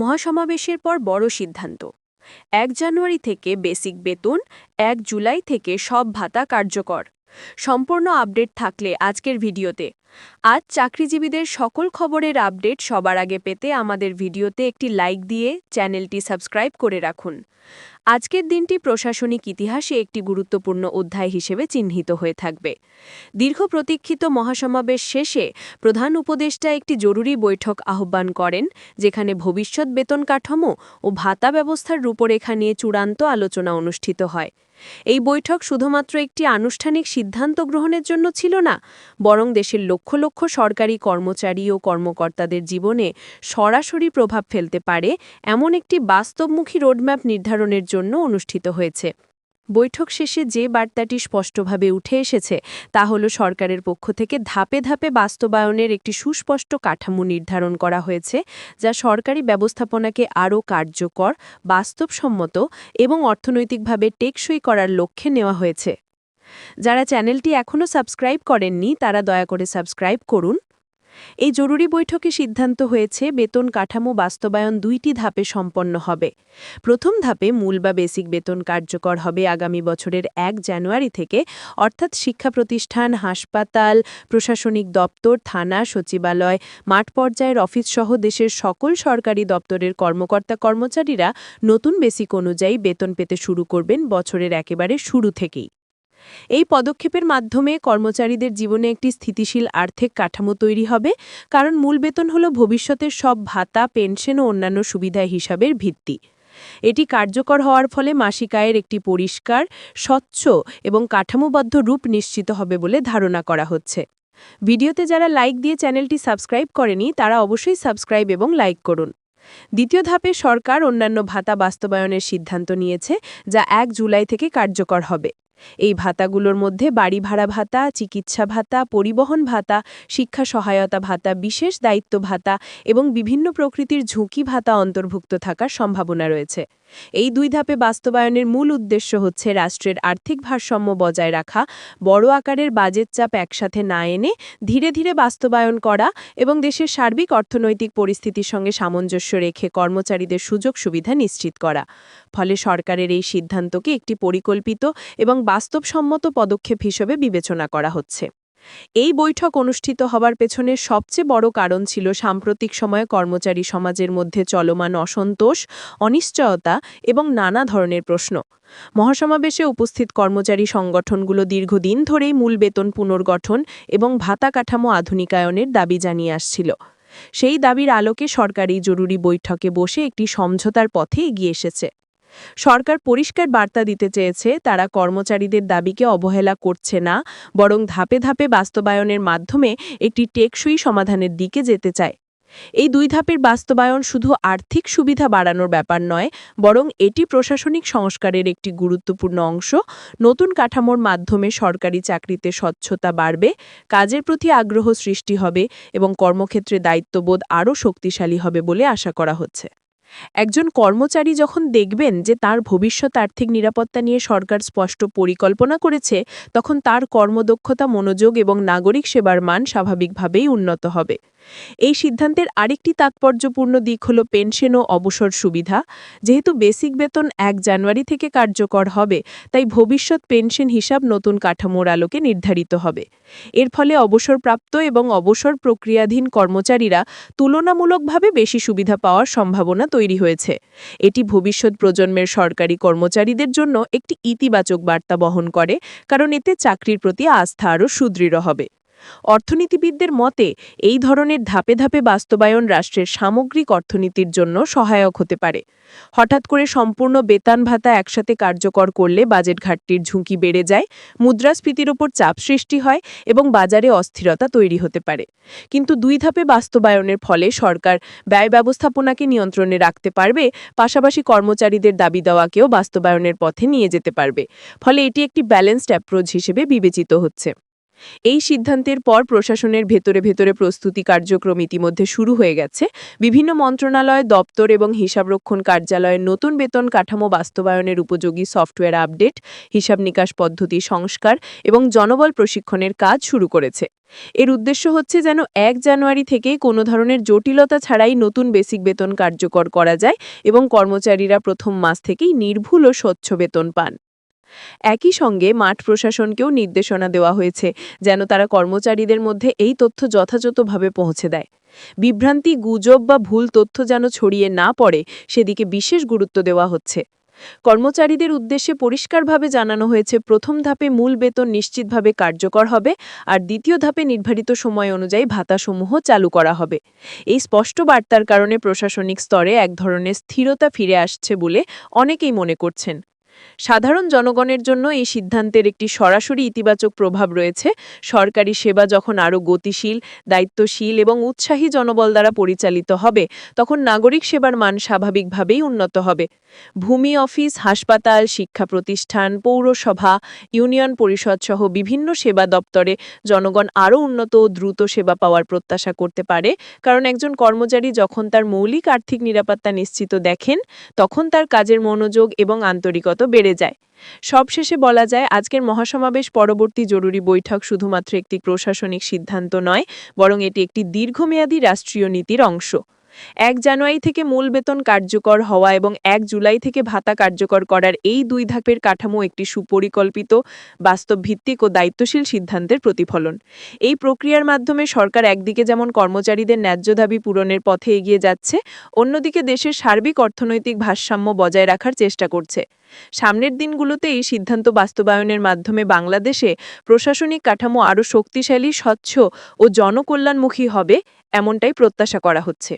মহাসমাবেশের পর বড় সিদ্ধান্ত। এক জানুয়ারি থেকে বেসিক বেতন, এক জুলাই থেকে সব ভাতা কার্যকর। সম্পূর্ণ আপডেট থাকলে আজকের ভিডিওতে। আজ চাকরিজীবীদের সকল খবরের আপডেট সবার আগে পেতে আমাদের ভিডিওতে একটি লাইক দিয়ে চ্যানেলটি সাবস্ক্রাইব করে রাখুন। আজকের দিনটি প্রশাসনিক ইতিহাসে একটি গুরুত্বপূর্ণ অধ্যায় হিসেবে চিহ্নিত হয়ে থাকবে। দীর্ঘ প্রতীক্ষিত মহাসমাবেশ শেষে প্রধান উপদেষ্টা একটি জরুরি বৈঠক আহ্বান করেন, যেখানে ভবিষ্যৎ বেতন কাঠামো ও ভাতা ব্যবস্থার রূপরেখা নিয়ে চূড়ান্ত আলোচনা অনুষ্ঠিত হয়। এই বৈঠক শুধুমাত্র একটি আনুষ্ঠানিক সিদ্ধান্ত গ্রহণের জন্য ছিল না, বরং দেশের লক্ষ লক্ষ সরকারি কর্মচারী ও কর্মকর্তাদের জীবনে সরাসরি প্রভাব ফেলতে পারে, এমন একটি বাস্তবমুখী রোডম্যাপ নির্ধারণের জন্য অনুষ্ঠিত হয়েছে। বৈঠক শেষে যে বার্তাটি স্পষ্টভাবে উঠে এসেছে, তা হল সরকারের পক্ষ থেকে ধাপে ধাপে বাস্তবায়নের একটি সুস্পষ্ট কাঠামো নির্ধারণ করা হয়েছে, যা সরকারি ব্যবস্থাপনাকে আরও কার্যকর, বাস্তবসম্মত এবং অর্থনৈতিকভাবে টেকসই করার লক্ষ্যে নেওয়া হয়েছে। যারা চ্যানেলটি এখনও সাবস্ক্রাইব করেননি, তারা দয়া করে সাবস্ক্রাইব করুন। এই জরুরি বৈঠকে সিদ্ধান্ত হয়েছে বেতন কাঠামো বাস্তবায়ন দুইটি ধাপে সম্পন্ন হবে। প্রথম ধাপে মূল বা বেসিক বেতন কার্যকর হবে আগামী বছরের এক জানুয়ারি থেকে, অর্থাৎ শিক্ষা প্রতিষ্ঠান, হাসপাতাল, প্রশাসনিক দপ্তর, থানা, সচিবালয়, মাঠ পর্যায়ের অফিসসহ দেশের সকল সরকারি দপ্তরের কর্মকর্তা কর্মচারীরা নতুন বেসিক অনুযায়ী বেতন পেতে শুরু করবেন বছরের একেবারে শুরু থেকেই। এই পদক্ষেপের মাধ্যমে কর্মচারীদের জীবনে একটি স্থিতিশীল আর্থিক কাঠামো তৈরি হবে, কারণ মূল বেতন হল ভবিষ্যতের সব ভাতা, পেনশন ও অন্যান্য সুবিধা হিসাবের ভিত্তি। এটি কার্যকর হওয়ার ফলে মাসিক আয়ের একটি পরিষ্কার, স্বচ্ছ এবং কাঠামোবদ্ধ রূপ নিশ্চিত হবে বলে ধারণা করা হচ্ছে। ভিডিওতে যারা লাইক দিয়ে চ্যানেলটি সাবস্ক্রাইব করেনি, তারা অবশ্যই সাবস্ক্রাইব এবং লাইক করুন। দ্বিতীয় ধাপে সরকার অন্যান্য ভাতা বাস্তবায়নের সিদ্ধান্ত নিয়েছে, যা এক জুলাই থেকে কার্যকর হবে। এই ভাতাগুলোর মধ্যে বাড়ি ভাড়া ভাতা, চিকিৎসা ভাতা, পরিবহন ভাতা, শিক্ষা সহায়তা ভাতা, বিশেষ দায়িত্ব ভাতা এবং বিভিন্ন প্রকৃতির ঝুঁকি ভাতা অন্তর্ভুক্ত থাকার সম্ভাবনা রয়েছে। এই দুই ধাপে বাস্তবায়নের মূল উদ্দেশ্য হচ্ছে রাষ্ট্রের আর্থিক ভারসাম্য বজায় রাখা, বড় আকারের বাজেট চাপ একসাথে না এনে ধীরে ধীরে বাস্তবায়ন করা এবং দেশের সার্বিক অর্থনৈতিক পরিস্থিতির সঙ্গে সামঞ্জস্য রেখে কর্মচারীদের সুযোগ সুবিধা নিশ্চিত করা। ফলে সরকারের এই সিদ্ধান্তকে একটি পরিকল্পিত এবং বাস্তবসম্মত পদক্ষেপ হিসেবে বিবেচনা করা হচ্ছে। এই বৈঠক অনুষ্ঠিত হবার পেছনে সবচেয়ে বড় কারণ ছিল সাম্প্রতিক সময়ে কর্মচারী সমাজের মধ্যে চলমান অসন্তোষ, অনিশ্চয়তা এবং নানা ধরনের প্রশ্ন। মহাসমাবেশে উপস্থিত কর্মচারী সংগঠনগুলো দীর্ঘদিন ধরেই মূল বেতন পুনর্গঠন এবং ভাতা কাঠামো আধুনিকায়নের দাবি জানিয়ে আসছিল। সেই দাবির আলোকে সরকারি জরুরি বৈঠকে বসে একটি সমঝোতার পথে এগিয়ে এসেছে। সরকার পরিষ্কার বার্তা দিতে চেয়েছে, তারা কর্মচারীদের দাবিকে অবহেলা করছে না, বরং ধাপে ধাপে বাস্তবায়নের মাধ্যমে একটি টেকসই সমাধানের দিকে যেতে চায়। এই দুই ধাপের বাস্তবায়ন শুধু আর্থিক সুবিধা বাড়ানোর ব্যাপার নয়, বরং এটি প্রশাসনিক সংস্কারের একটি গুরুত্বপূর্ণ অংশ। নতুন কাঠামোর মাধ্যমে সরকারি চাকরিতে স্বচ্ছতা বাড়বে, কাজের প্রতি আগ্রহ সৃষ্টি হবে এবং কর্মক্ষেত্রে দায়িত্ববোধ আরও শক্তিশালী হবে বলে আশা করা হচ্ছে। একজন কর্মচারী যখন দেখবেন যে তার ভবিষ্যৎ আর্থিক নিরাপত্তা নিয়ে সরকার স্পষ্ট পরিকল্পনা করেছে, তখন তার কর্মদক্ষতা, মনোযোগ এবং নাগরিক সেবার মান স্বাভাবিকভাবেই উন্নত হবে। এই সিদ্ধান্তের আরেকটি তাৎপর্যপূর্ণ দিক হল পেনশন ও অবসর সুবিধা। যেহেতু বেসিক বেতন এক জানুয়ারি থেকে কার্যকর হবে, তাই ভবিষ্যৎ পেনশন হিসাব নতুন কাঠামোর আলোকে নির্ধারিত হবে। এর ফলে অবসরপ্রাপ্ত এবং অবসর প্রক্রিয়াধীন কর্মচারীরা তুলনামূলকভাবে বেশি সুবিধা পাওয়ার সম্ভাবনা তৈরি হয়েছে। এটি ভবিষ্যৎ প্রজন্মের সরকারি কর্মচারীদের জন্য একটি ইতিবাচক বার্তা বহন করে, কারণ এতে চাকরির প্রতি আস্থা আরও সুদৃঢ় হবে। অর্থনীতিবিদদের মতে, এই ধরনের ধাপে ধাপে বাস্তবায়ন রাষ্ট্রের সামগ্রিক অর্থনীতির জন্য সহায়ক হতে পারে। হঠাৎ করে সম্পূর্ণ বেতন ভাতা একসাথে কার্যকর করলে বাজেট ঘাটতির ঝুঁকি বেড়ে যায়, মুদ্রাস্ফীতির ওপর চাপ সৃষ্টি হয় এবং বাজারে অস্থিরতা তৈরি হতে পারে। কিন্তু দুই ধাপে বাস্তবায়নের ফলে সরকার ব্যয় ব্যবস্থাপনাকে নিয়ন্ত্রণে রাখতে পারবে, পাশাপাশি কর্মচারীদের দাবি দেওয়াকেও বাস্তবায়নের পথে নিয়ে যেতে পারবে। ফলে এটি একটি ব্যালেন্সড অ্যাপ্রোচ হিসেবে বিবেচিত হচ্ছে। এই সিদ্ধান্তের পর প্রশাসনের ভেতরে ভেতরে প্রস্তুতি কার্যক্রম ইতিমধ্যে শুরু হয়ে গেছে। বিভিন্ন মন্ত্রণালয়, দপ্তর এবং হিসাবরক্ষণ কার্যালয়ের নতুন বেতন কাঠামো বাস্তবায়নের উপযোগী সফটওয়্যার আপডেট, হিসাব নিকাশ পদ্ধতি সংস্কার এবং জনবল প্রশিক্ষণের কাজ শুরু করেছে। এর উদ্দেশ্য হচ্ছে যেন এক জানুয়ারি থেকে কোনো ধরনের জটিলতা ছাড়াই নতুন বেসিক বেতন কার্যকর করা যায় এবং কর্মচারীরা প্রথম মাস থেকেই নির্ভুল ও স্বচ্ছ বেতন পান। একই সঙ্গে মাঠ প্রশাসনকেও নির্দেশনা দেওয়া হয়েছে যেন তারা কর্মচারীদের মধ্যে এই তথ্য যথাযথভাবে পৌঁছে দেয়। বিভ্রান্তি, গুজব বা ভুল তথ্য যেন ছড়িয়ে না পড়ে, সেদিকে বিশেষ গুরুত্ব দেওয়া হচ্ছে। কর্মচারীদের উদ্দেশ্যে পরিষ্কারভাবে জানানো হয়েছে, প্রথম ধাপে মূল বেতন নিশ্চিতভাবে কার্যকর হবে আর দ্বিতীয় ধাপে নির্ধারিত সময় অনুযায়ী ভাতাসমূহ চালু করা হবে। এই স্পষ্ট বার্তার কারণে প্রশাসনিক স্তরে এক ধরনের স্থিরতা ফিরে আসছে বলে অনেকেই মনে করছেন। সাধারণ জনগণের জন্য এই সিদ্ধান্তের একটি সরাসরি ইতিবাচক প্রভাব রয়েছে। সরকারি সেবা যখন আরও গতিশীল, দায়িত্বশীল এবং উৎসাহী জনবল দ্বারা পরিচালিত হবে, তখন নাগরিক সেবার মান স্বাভাবিকভাবেই উন্নত হবে। ভূমি অফিস, হাসপাতাল, শিক্ষা প্রতিষ্ঠান, পৌরসভা, ইউনিয়ন পরিষদ সহ বিভিন্ন সেবা দপ্তরে জনগণ আরও উন্নত ও দ্রুত সেবা পাওয়ার প্রত্যাশা করতে পারে। কারণ একজন কর্মচারী যখন তার মৌলিক আর্থিক নিরাপত্তা নিশ্চিত দেখেন, তখন তার কাজের মনোযোগ এবং আন্তরিকতা বেড়ে যায়। সবশেষে বলা যায়, আজকের মহাসমাবেশ পরবর্তী জরুরি বৈঠক শুধুমাত্র একটি প্রশাসনিক সিদ্ধান্ত নয়, বরং এটি একটি দীর্ঘমেয়াদী রাষ্ট্রীয় নীতির অংশ। এক জানুয়ারি থেকে মূল বেতন কার্যকর হওয়া এবং এক জুলাই থেকে ভাতা কার্যকর করার এই দুই ধাপের কাঠামো একটি সুপরিকল্পিত বাস্তবভিত্তিক ও দায়িত্বশীল সিদ্ধান্তের প্রতিফলন। এই প্রক্রিয়ার মাধ্যমে সরকার একদিকে যেমন কর্মচারীদের ন্যায্য দাবি পূরণের পথে এগিয়ে যাচ্ছে, অন্যদিকে দেশের সার্বিক অর্থনৈতিক ভারসাম্য বজায় রাখার চেষ্টা করছে। সামনের দিনগুলোতে এই সিদ্ধান্ত বাস্তবায়নের মাধ্যমে বাংলাদেশে প্রশাসনিক কাঠামো আরও শক্তিশালী, স্বচ্ছ ও জনকল্যাণমুখী হবে, এমনটাই প্রত্যাশা করা হচ্ছে।